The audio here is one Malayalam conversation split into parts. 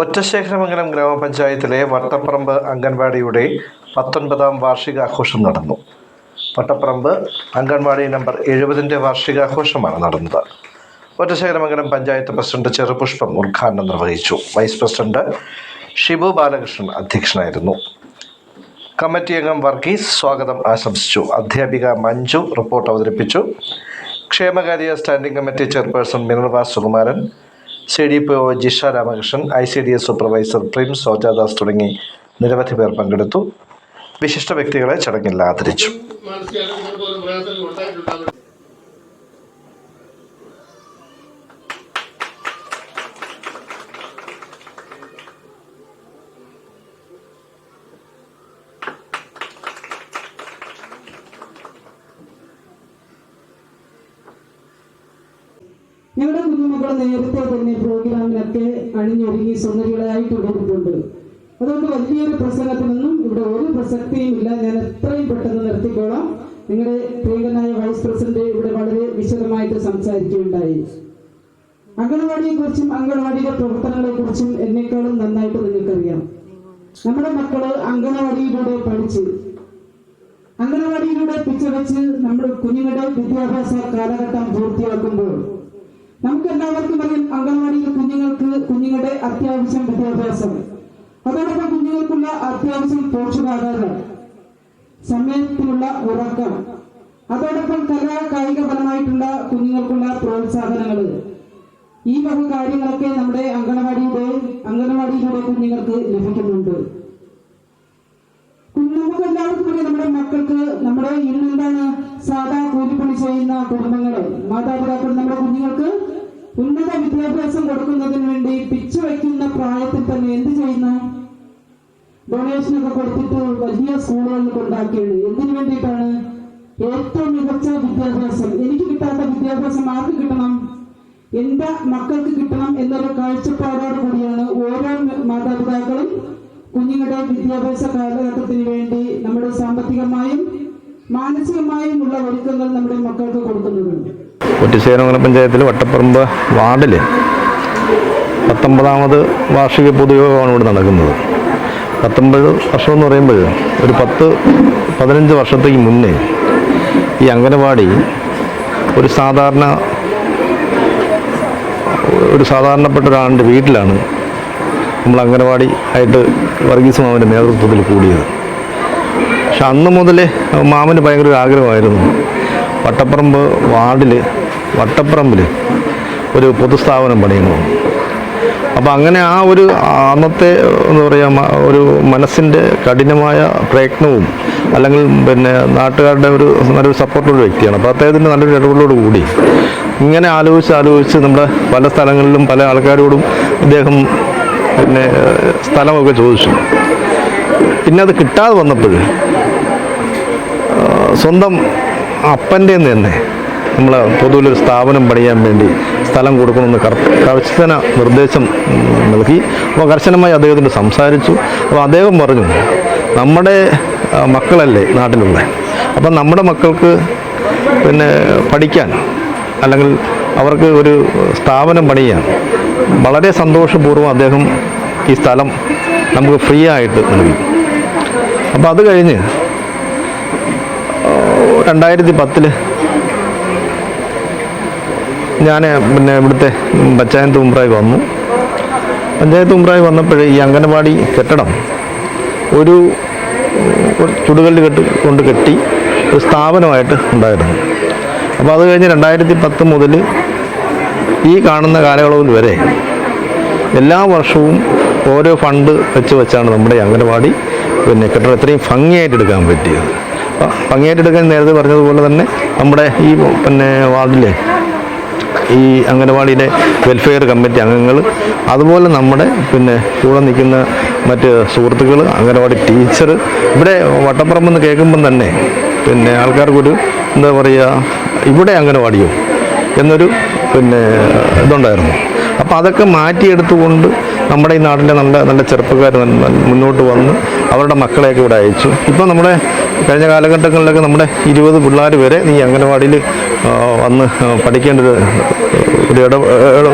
ഒറ്റശേഖരമംഗലം ഗ്രാമപഞ്ചായത്തിലെ വട്ടപ്പറമ്പ് അംഗൻവാടിയുടെ പത്തൊൻപതാം വാർഷികാഘോഷം നടന്നു. വട്ടപ്പറമ്പ് അംഗൻവാടി നമ്പർ എഴുപതിന്റെ വാർഷികാഘോഷമാണ് നടന്നത്. ഒറ്റശേഖരമംഗലം പഞ്ചായത്ത് പ്രസിഡന്റ് ചെറുപുഷ്പം ഉദ്ഘാടനം നിർവഹിച്ചു. വൈസ് പ്രസിഡന്റ് ഷിബു ബാലകൃഷ്ണൻ അധ്യക്ഷനായിരുന്നു. കമ്മിറ്റി അംഗം വർഗീസ് സ്വാഗതം ആശംസിച്ചു. അധ്യാപിക മഞ്ജു റിപ്പോർട്ട് അവതരിപ്പിച്ചു. ക്ഷേമകാര്യ standing committee chairperson Minerva Sukumaran C D P O Jisha Ramakrishnan I C D S supervisor Prince Sojadas തുടങ്ങി നിരവധി പേർ പങ്കെടുത്തു. വിശിഷ്ട വ്യക്തികളെ ചടങ്ങിൽ ആദരിച്ചു. ഞങ്ങളുടെ കുഞ്ഞുമക്കൾ നേരത്തെ തന്നെ പ്രോഗ്രാമിനൊക്കെ അണിഞ്ഞൊരുങ്ങി സുന്ദരികളായി തുടരുന്നുണ്ട് അതുകൊണ്ട് വലിയൊരു പ്രസംഗത്തിനൊന്നും ഇവിടെ ഒരു പ്രസക്തിയും ഇല്ല ഞാൻ എത്രയും പെട്ടെന്ന് നിർത്തിക്കോളാം. നിങ്ങളുടെ പ്രിയങ്കനായ വൈസ് പ്രസിഡന്റ് ഇവിടെ വളരെ വിശദമായിട്ട് സംസാരിക്കുകയുണ്ടായി. അംഗൻവാടിയെ കുറിച്ചും അംഗനവാടിയുടെ പ്രവർത്തനങ്ങളെ കുറിച്ചും എന്നെക്കാളും നന്നായിട്ട് നിങ്ങൾക്കറിയാം. നമ്മുടെ മക്കൾ അംഗനവാടിയിലൂടെ പഠിച്ച് അംഗനവാടിയിലൂടെ പിച്ചവെച്ച് നമ്മുടെ കുഞ്ഞുങ്ങളുടെ വിദ്യാഭ്യാസ കാലഘട്ടം പൂർത്തിയാക്കുമ്പോൾ നമുക്ക് എല്ലാവർക്കും അറിയാം അംഗൻവാടിയിൽ കുഞ്ഞുങ്ങൾക്ക് കുഞ്ഞുങ്ങളുടെ അത്യാവശ്യം വിദ്യാഭ്യാസം. അതോടൊപ്പം കുഞ്ഞുങ്ങൾക്കുള്ള അത്യാവശ്യം പോഷകാഹാരം. സമയത്തിനുള്ള ഉറക്കം. അതോടൊപ്പം കലാ കായികപരമായിട്ടുള്ള കുഞ്ഞുങ്ങൾക്കുള്ള പ്രോത്സാഹനങ്ങൾ ഈ വക കാര്യങ്ങളൊക്കെ നമ്മുടെ അംഗനവാടിയുടെ അംഗനവാടിയിലൂടെ കുഞ്ഞുങ്ങൾക്ക് ലഭിക്കുന്നുണ്ട്. നമുക്ക് എല്ലാവർക്കും നമ്മുടെ മക്കൾക്ക് നമ്മുടെ ഇന്ന് എന്താണ് സാധാ കൂലിപ്പണി ചെയ്യുന്ന കുടുംബങ്ങൾ മാതാപിതാക്കൾ നമ്മുടെ കുഞ്ഞുങ്ങൾക്ക് ഉന്നത വിദ്യാഭ്യാസം കൊടുക്കുന്നതിന് വേണ്ടി പിച്ചു വയ്ക്കുന്ന പ്രായത്തിൽ തന്നെ എന്ത് ചെയ്യുന്നു? ഡൊണേഷൻ ഒക്കെ കൊടുത്തിട്ട് വലിയ സ്കൂളുകളിൽ കൊണ്ടാക്കിയത്. എന്തിനു വേണ്ടിയിട്ടാണ്? ഏറ്റവും മികച്ച വിദ്യാഭ്യാസം. എനിക്ക് കിട്ടാത്ത വിദ്യാഭ്യാസം ആർക്ക് കിട്ടണം? എന്റെ മക്കൾക്ക് കിട്ടണം എന്നൊരു കാഴ്ചപ്പാടോട് കൂടിയാണ് ഓരോ മാതാപിതാക്കളും കുഞ്ഞുങ്ങളുടെ വിദ്യാഭ്യാസ കാലഘട്ടത്തിന് വേണ്ടി നമ്മുടെ സാമ്പത്തികമായും മാനസികമായും ഉള്ള ഒരുക്കങ്ങൾ നമ്മുടെ മക്കൾക്ക് കൊടുക്കുന്നുണ്ട് പഞ്ചായത്തിൽ വട്ടപ്പറമ്പ് വാർഡിൽ പത്തൊമ്പതാമത് വാർഷിക പൊതുയോഗമാണ് ഇവിടെ നടക്കുന്നത്. പത്തൊമ്പത് വർഷം എന്ന് പറയുമ്പോൾ ഒരു പത്ത് പതിനഞ്ച് വർഷത്തേക്ക് മുന്നേ ഈ അംഗനവാടി ഒരു സാധാരണ ഒരു സാധാരണപ്പെട്ട ഒരാളുടെ വീട്ടിലാണ് നമ്മൾ അംഗനവാടി ആയിട്ട് വർഗീസ് മാമന്റെ നേതൃത്വത്തിൽ കൂടിയത്. പക്ഷെ അന്ന് മുതൽ മാമന് ഭയങ്കര ഒരു ആഗ്രഹമായിരുന്നു. വട്ടപ്പറമ്പ് വാർഡിൽ വട്ടപ്പറമ്പിൽ ഒരു പൊതുസ്ഥാപനം പണിയുന്നു. അപ്പോൾ അങ്ങനെ ആ ഒരു അന്നത്തെ എന്താ പറയുക ഒരു മനസ്സിന്റെ കഠിനമായ പ്രയത്നവും അല്ലെങ്കിൽ പിന്നെ നാട്ടുകാരുടെ ഒരു നല്ലൊരു സപ്പോർട്ടുള്ള വ്യക്തിയാണ്. അപ്പോൾ അദ്ദേഹത്തിന്റെ നല്ലൊരു ഇടപെടലോട് കൂടി ഇങ്ങനെ ആലോചിച്ച് ആലോചിച്ച് നമ്മുടെ പല സ്ഥലങ്ങളിലും പല ആൾക്കാരോടും ഇദ്ദേഹം പിന്നെ സ്ഥലമൊക്കെ ചോദിച്ചു. പിന്നെ അത് കിട്ടാതെ വന്നപ്പോൾ സ്വന്തം അപ്പന്റെ തന്നെ നമ്മൾ പൊതുവിൽ ഒരു സ്ഥാപനം പണിയാൻ വേണ്ടി സ്ഥലം കൊടുക്കണമെന്ന് കർ കർശന നിർദ്ദേശം നൽകി. അപ്പോൾ കർശനമായി അദ്ദേഹത്തിന്റെ സംസാരിച്ചു. അപ്പോൾ അദ്ദേഹം പറഞ്ഞു നമ്മുടെ മക്കളല്ലേ നാട്ടിലുള്ള? അപ്പം നമ്മുടെ മക്കൾക്ക് പിന്നെ പഠിക്കാൻ അല്ലെങ്കിൽ അവർക്ക് ഒരു സ്ഥാപനം പണിയാൻ വളരെ സന്തോഷപൂർവം അദ്ദേഹം ഈ സ്ഥലം നമുക്ക് ഫ്രീ ആയിട്ട് നൽകി. അപ്പോൾ അത് കഴിഞ്ഞ് രണ്ടായിരത്തി പത്തിൽ ഞാൻ പിന്നെ ഇവിടുത്തെ പഞ്ചായത്ത് ഉമ്പ്രായി വന്നു. പഞ്ചായത്ത് ഉമ്പ്രായി വന്നപ്പോൾ ഈ അംഗനവാടി കെട്ടിടം ഒരു കെട്ടി കെട്ട് കൊണ്ട് കെട്ടി ഒരു സ്ഥാപനമായിട്ട് ഉണ്ടായിരുന്നു. അപ്പോൾ അത് കഴിഞ്ഞ് രണ്ടായിരത്തി പത്ത് മുതൽ ഈ കാണുന്ന കാലയളവിൽ വരെ എല്ലാ വർഷവും ഓരോ ഫണ്ട് വെച്ച് വെച്ചാണ് നമ്മുടെ അംഗനവാടി പിന്നെ കെട്ടിടം ഇത്രയും ഭംഗിയായിട്ട് എടുക്കാൻ പറ്റിയത്. അപ്പോൾ ഭംഗിയായിട്ട് എടുക്കാൻ നേരത്തെ പറഞ്ഞതുപോലെ തന്നെ നമ്മുടെ ഈ പിന്നെ വാർഡിലെ ഈ അംഗനവാടിയിലെ വെൽഫെയർ കമ്മിറ്റി അംഗങ്ങൾ അതുപോലെ നമ്മുടെ പിന്നെ കൂടെ നിൽക്കുന്ന മറ്റ് സുഹൃത്തുക്കൾ അംഗനവാടി ടീച്ചർ ഇവിടെ വട്ടപ്പുറം എന്ന് കേൾക്കുമ്പം തന്നെ പിന്നെ ആൾക്കാർക്കൊരു എന്താ പറയുക ഇവിടെ അംഗനവാടിയോ എന്നൊരു പിന്നെ ഇതുണ്ടായിരുന്നു. അപ്പോൾ അതൊക്കെ മാറ്റിയെടുത്തുകൊണ്ട് നമ്മുടെ ഈ നാടിന്റെ നല്ല നല്ല ചെറുപ്പക്കാർ മുന്നോട്ട് വന്ന് അവരുടെ മക്കളെയൊക്കെ ഇവിടെ അയച്ചു. ഇപ്പോൾ നമ്മുടെ കഴിഞ്ഞ കാലഘട്ടങ്ങളിലൊക്കെ നമ്മുടെ ഇരുപത് പിള്ളേർ വരെ ഈ അംഗനവാടിയിൽ വന്ന് പഠിക്കേണ്ട ഒരു ഒരു ഇട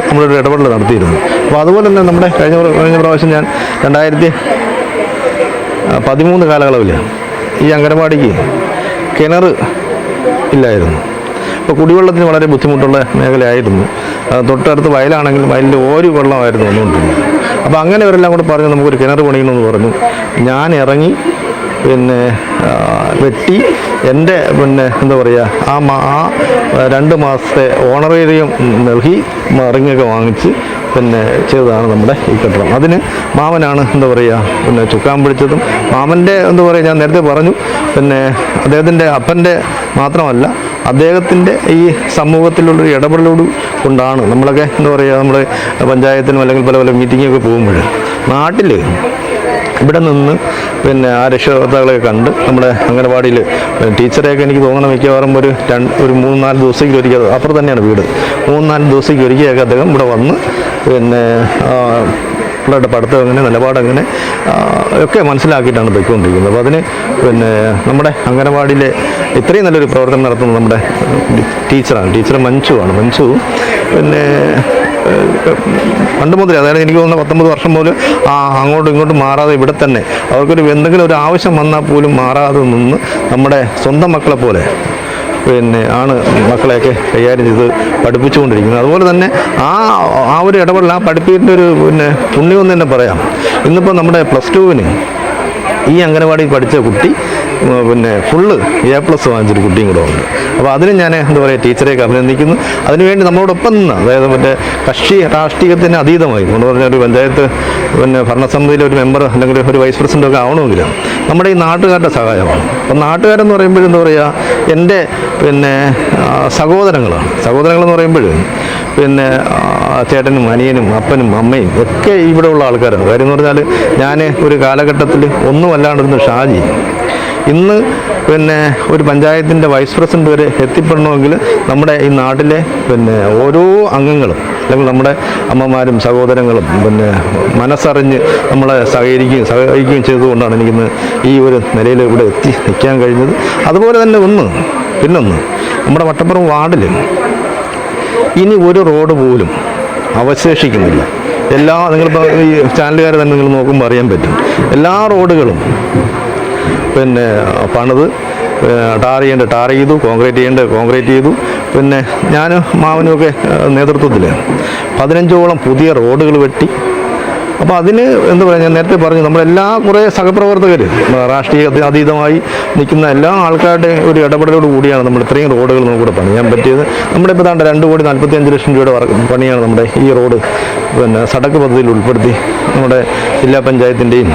നമ്മളൊരു ഇടപെടൽ നടത്തിയിരുന്നു. അപ്പോൾ അതുപോലെ തന്നെ നമ്മുടെ കഴിഞ്ഞ കഴിഞ്ഞ പ്രാവശ്യം ഞാൻ രണ്ടായിരത്തി പതിമൂന്ന് കാലയളവിൽ ഈ അംഗനവാടിക്ക് കിണർ ഇല്ലായിരുന്നു. അപ്പോൾ കുടിവെള്ളത്തിന് വളരെ ബുദ്ധിമുട്ടുള്ള മേഖലയായിരുന്നു. തൊട്ടടുത്ത് വയലാണെങ്കിലും വയലിൽ ഓരോ വെള്ളമായിരുന്നു വന്നുകൊണ്ടിരുന്നത്. അപ്പോൾ അങ്ങനെ ഇവരെല്ലാം കൂടെ പറഞ്ഞു നമുക്കൊരു കിണർ പണിയണമെന്ന് പറഞ്ഞു. ഞാൻ ഇറങ്ങി പിന്നെ വെട്ടി എന്റെ പിന്നെ എന്താ പറയുക ആ മാ ആ രണ്ട് മാസത്തെ ഓണറേറിയം നൽകി മറിങ്ങൊക്കെ വാങ്ങിച്ച് പിന്നെ ചെയ്തതാണ് നമ്മുടെ ഈ കെട്ടിടം. അതിന് മാമനാണ് എന്താ പറയുക പിന്നെ ചുക്കാൻ പിടിച്ചതും. മാമന്റെ എന്താ പറയുക ഞാൻ നേരത്തെ പറഞ്ഞു പിന്നെ അദ്ദേഹത്തിന്റെ അപ്പന്റെ മാത്രമല്ല അദ്ദേഹത്തിന്റെ ഈ സമൂഹത്തിലുള്ളൊരു ഇടപെടലോട് കൊണ്ടാണ് നമ്മളൊക്കെ എന്താ പറയുക നമ്മുടെ പഞ്ചായത്തിനും അല്ലെങ്കിൽ പല പല മീറ്റിങ്ങൊക്കെ പോകുമ്പോൾ നാട്ടിൽ ഇവിടെ നിന്ന് പിന്നെ ആ രക്ഷകർത്താക്കളെയൊക്കെ കണ്ട് നമ്മുടെ അംഗനവാടിയിൽ ടീച്ചറെയൊക്കെ എനിക്ക് തോന്നണം മിക്കവാറും ഒരു രണ്ട് ഒരു മൂന്ന് നാല് ദിവസത്തേക്ക് ഒരിക്കൽ അപ്പുറം തന്നെയാണ് വീട്. മൂന്ന് നാല് ദിവസത്തേക്ക് ഒരിക്കലൊക്കെ അദ്ദേഹം ഇവിടെ വന്ന് പിന്നെ പിള്ളേരുടെ പഠിത്തം എങ്ങനെ നിലപാട് എങ്ങനെ ഒക്കെ മനസ്സിലാക്കിയിട്ടാണ് പോയിക്കൊണ്ടിരിക്കുന്നത്. അപ്പോൾ അതിന് പിന്നെ നമ്മുടെ അംഗനവാടിയിലെ ഇത്രയും നല്ലൊരു പ്രവർത്തനം നടത്തുന്നത് നമ്മുടെ ടീച്ചറാണ് ടീച്ചർ മഞ്ജുവാണ്. മഞ്ജു പിന്നെ പണ്ട് മുതലേ അതായത് എനിക്ക് തോന്നുന്ന പത്തൊമ്പത് വർഷം മുതൽ ആ അങ്ങോട്ടും ഇങ്ങോട്ടും മാറാതെ ഇവിടെ തന്നെ അവർക്കൊരു എന്തെങ്കിലും ഒരു ആവശ്യം വന്നാൽ പോലും മാറാതെ നിന്ന് നമ്മുടെ സ്വന്തം മക്കളെ പോലെ പിന്നെ ആണ് മക്കളെയൊക്കെ കൈകാര്യം ചെയ്ത് പഠിപ്പിച്ചുകൊണ്ടിരിക്കുന്നത്. അതുപോലെ തന്നെ ആ ആ ഒരു ഇടപെടൽ ആ പഠിപ്പിന്റെ ഒരു പിന്നെ പുണ്യമെന്ന് തന്നെ പറയാം. ഇന്നിപ്പോൾ നമ്മുടെ പ്ലസ് ടുവിന് ഈ അംഗനവാടി പഠിച്ച കുട്ടി പിന്നെ ഫുള്ള് എ പ്ലസ് വാങ്ങിച്ചൊരു കുട്ടിയും കൂടെ ഉണ്ട്. അപ്പോൾ അതിന് ഞാൻ എന്താ പറയുക ടീച്ചറെയൊക്കെ അഭിനന്ദിക്കുന്നു. അതിനുവേണ്ടി നമ്മളോടൊപ്പം നിന്ന് അതായത് മറ്റേ കക്ഷി രാഷ്ട്രീയത്തിന് അതീതമായി. എന്ന് പറഞ്ഞാൽ ഒരു പഞ്ചായത്ത് പിന്നെ ഭരണസമിതിയിലെ ഒരു മെമ്പർ അല്ലെങ്കിൽ ഒരു വൈസ് പ്രസിഡന്റ് ഒക്കെ ആവണമെങ്കിൽ നമ്മുടെ ഈ നാട്ടുകാരുടെ സഹായമാണ്. അപ്പം നാട്ടുകാരെന്ന് പറയുമ്പോൾ എന്താ പറയുക എന്റെ പിന്നെ സഹോദരങ്ങളാണ്. സഹോദരങ്ങളെന്ന് പറയുമ്പോൾ പിന്നെ ചേട്ടനും അനിയനും അപ്പനും അമ്മയും ഒക്കെ ഇവിടെ ഉള്ള ആൾക്കാരാണ്. കാര്യം എന്ന് പറഞ്ഞാൽ ഞാൻ ഒരു കാലഘട്ടത്തിൽ ഒന്നും അല്ലാണ്ടിരുന്ന ഷാജി ഇന്ന് പിന്നെ ഒരു പഞ്ചായത്തിന്റെ വൈസ് പ്രസിഡന്റ് വരെ എത്തിപ്പെടണമെങ്കിൽ നമ്മുടെ ഈ നാട്ടിലെ പിന്നെ ഓരോ അംഗങ്ങളും അല്ലെങ്കിൽ നമ്മുടെ അമ്മമാരും സഹോദരങ്ങളും പിന്നെ മനസ്സറിഞ്ഞ് നമ്മളെ സഹകരിക്കുകയും സഹകരിക്കുകയും ചെയ്തുകൊണ്ടാണ് എനിക്കിന്ന് ഈ ഒരു നിലയിൽ ഇവിടെ എത്തി നിൽക്കാൻ കഴിഞ്ഞത്. അതുപോലെ തന്നെ ഒന്ന് പിന്നൊന്ന് നമ്മുടെ വട്ടപ്പുറം വാർഡിൽ ഇനി ഒരു റോഡ് പോലും അവശേഷിക്കുന്നില്ല. എല്ലാ നിങ്ങളിപ്പോൾ ഈ ചാനലുകാർ തന്നെ നിങ്ങൾ നോക്കുമ്പോൾ അറിയാൻ പറ്റും. എല്ലാ റോഡുകളും പിന്നെ പണിത് ടാർ ചെയ്യേണ്ട ടാർ ചെയ്തു കോൺക്രീറ്റ് ചെയ്യേണ്ട കോൺക്രീറ്റ് ചെയ്തു. പിന്നെ ഞാൻ മാവനുമൊക്കെ നേതൃത്വത്തിൽ പതിനഞ്ചോളം പുതിയ റോഡുകൾ വെട്ടി. അപ്പോൾ അതിന് എന്ത് പറയുക ഞാൻ നേരത്തെ പറഞ്ഞു നമ്മളെല്ലാ കുറേ സഹപ്രവർത്തകർ രാഷ്ട്രീയത്തിന് അതീതമായി നിൽക്കുന്ന എല്ലാ ആൾക്കാരുടെയും ഒരു ഇടപെടലോട് കൂടിയാണ് നമ്മൾ ഇത്രയും റോഡുകൾ നമുക്കിവിടെ പണിയാൻ പറ്റിയത്. നമ്മുടെ ഇപ്പോൾ താണ്ട് രണ്ട് കോടി നാൽപ്പത്തി അഞ്ച് ലക്ഷം രൂപയുടെ പണിയാണ് നമ്മുടെ ഈ റോഡ് പിന്നെ സടക്ക് പദ്ധതിയിൽ ഉൾപ്പെടുത്തി നമ്മുടെ ജില്ലാ പഞ്ചായത്തിന്റെയും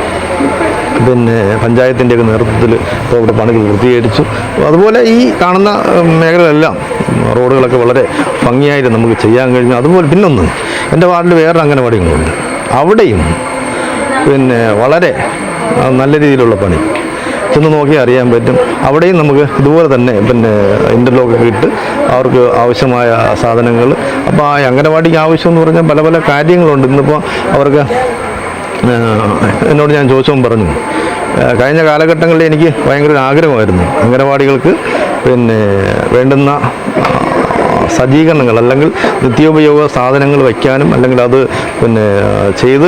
പിന്നെ പഞ്ചായത്തിന്റെയൊക്കെ നേതൃത്വത്തിൽ ഇപ്പോൾ ഇവിടെ പണികൾ പൂർത്തീകരിച്ചു അതുപോലെ ഈ കാണുന്ന മേഖലകളെല്ലാം റോഡുകളൊക്കെ വളരെ ഭംഗിയായിട്ട് നമുക്ക് ചെയ്യാൻ കഴിഞ്ഞു. അതുപോലെ പിന്നൊന്ന് എന്റെ വാർഡിൽ വേറെ അംഗനവാടികളുണ്ട് അവിടെയും പിന്നെ വളരെ നല്ല രീതിയിലുള്ള പണി. ചെന്ന് നോക്കി അറിയാൻ പറ്റും. അവിടെയും നമുക്ക് ഇതുപോലെ തന്നെ പിന്നെ ഇന്റർലോക്കൊക്കെ ഇട്ട് അവർക്ക് ആവശ്യമായ സാധനങ്ങൾ. അപ്പോൾ ആ അംഗനവാടിക്ക് ആവശ്യം എന്ന് പറഞ്ഞാൽ പല പല കാര്യങ്ങളുണ്ട്. ഇന്നിപ്പോൾ അവർക്ക് എന്നോട് ഞാൻ ചോദിച്ചവൻ പറഞ്ഞു. കഴിഞ്ഞ കാലഘട്ടങ്ങളിൽ എനിക്ക് ഭയങ്കര ഒരു ആഗ്രഹമായിരുന്നു അംഗനവാടികൾക്ക് പിന്നെ വേണ്ടുന്ന സജ്ജീകരണങ്ങൾ അല്ലെങ്കിൽ നിത്യോപയോഗ സാധനങ്ങൾ വയ്ക്കാനും അല്ലെങ്കിൽ അത് പിന്നെ ചെയ്ത്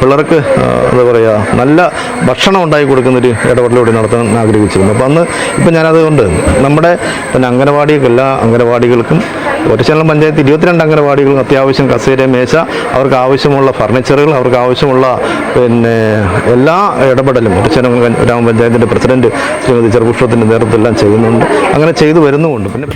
പിള്ളേർക്ക് എന്താ പറയുക നല്ല ഭക്ഷണം ഉണ്ടാക്കി കൊടുക്കുന്നൊരു ഇടപെടലൂടെ നടത്താൻ ആഗ്രഹിച്ചിരുന്നു. അപ്പോൾ അന്ന് ഇപ്പം ഞാനതുകൊണ്ട് നമ്മുടെ പിന്നെ അംഗനവാടികൾക്ക് എല്ലാ അംഗനവാടികൾക്കും ഒരു ഒറ്റശാലം പഞ്ചായത്ത് ഇരുപത്തിരണ്ട് അംഗനവാടികളും അത്യാവശ്യം കസേര മേശ അവർക്ക് ആവശ്യമുള്ള ഫർണിച്ചറുകൾ അവർക്ക് ആവശ്യമുള്ള പിന്നെ എല്ലാ ഇടപെടലും ഒറ്റശാലം ഗ്രാമപഞ്ചായത്തിന്റെ പ്രസിഡന്റ് ശ്രീമതി ചെറുപുഷ്പത്തിന്റെ നേതൃത്വം എല്ലാം ചെയ്യുന്നുണ്ട്. അങ്ങനെ ചെയ്തു വരുന്നുമുണ്ട്. പിന്നെ